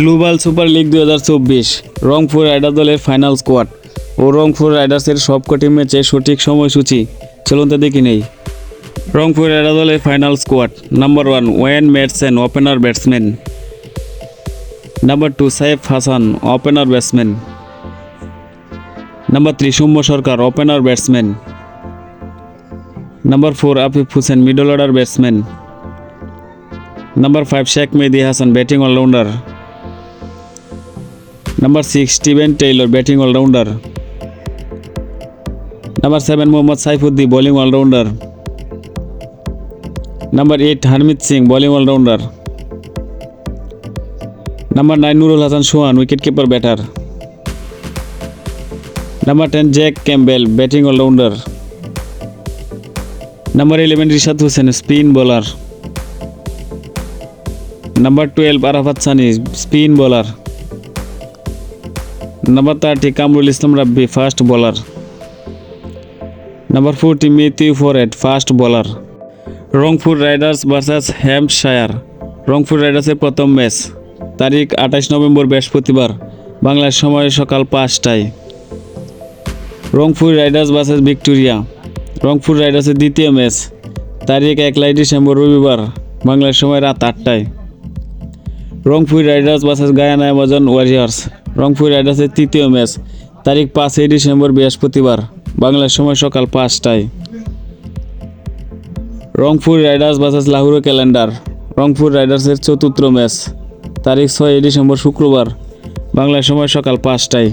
Global super league দুই হাজার চব্বিশ, রংপুর রাইডার দলের ফাইনাল স্কোয়াড ও রংপুর রাইডার্সের সবকটি ম্যাচে সঠিক সময়সূচি চলুন তো দেখি নেই। রংপুর রাইডার দলের final squad, number one Owen Madsen opener batsman. Number two Saif Hasan, opener batsman. Number three Soumya Sarkar, opener batsman. Number four Afif Hossain, middle order batsman. Number five Sheikh Mehedi Hasan, batting allrounder. Number six Steven Taylor batting allrounder number seven Mohammad Saifuddin bowling allrounder number eight Harmeet Singh bowling allrounder number nine Nurul Hasan Sohan wicket keeper batter number ten Jack Campbell batting allrounder number eleven Rishad Hossain spin bowler number twelve Arafat Sunny spin bowler number thirty Kamrul Islam Rabbi fast bowler number forty Matthew Forde fast bowler Rangpur riders versus Hampshire Rangpur রাইডার্সের প্রথম match তারিখ আঠাশ November বৃহস্পতিবার, বাংলার সময় সকাল পাঁচটায়। Rangpur riders versus Victoria Rangpur রাইডার্সের দ্বিতীয় ম্যাচ তারিখ একলাই ডিসেম্বর রবিবার, বাংলার সময় রাত আটটায়। Rangpur riders versus Guyana Amazon warriors Rangpur রাইডার্সের তৃতীয় ম্যাচ, তারিখ পাঁচই ডিসেম্বর বৃহস্পতিবার, বাংলার সময় সকাল পাঁচটায়। রংপুর রাইডার্স ভার্সেস লাহোর ক্যালেন্ডার, রংপুর রাইডার্সের চতুর্থ ম্যাচ, তারিখ ছয়ই ডিসেম্বর শুক্রবার, বাংলার সময় সকাল পাঁচটায়।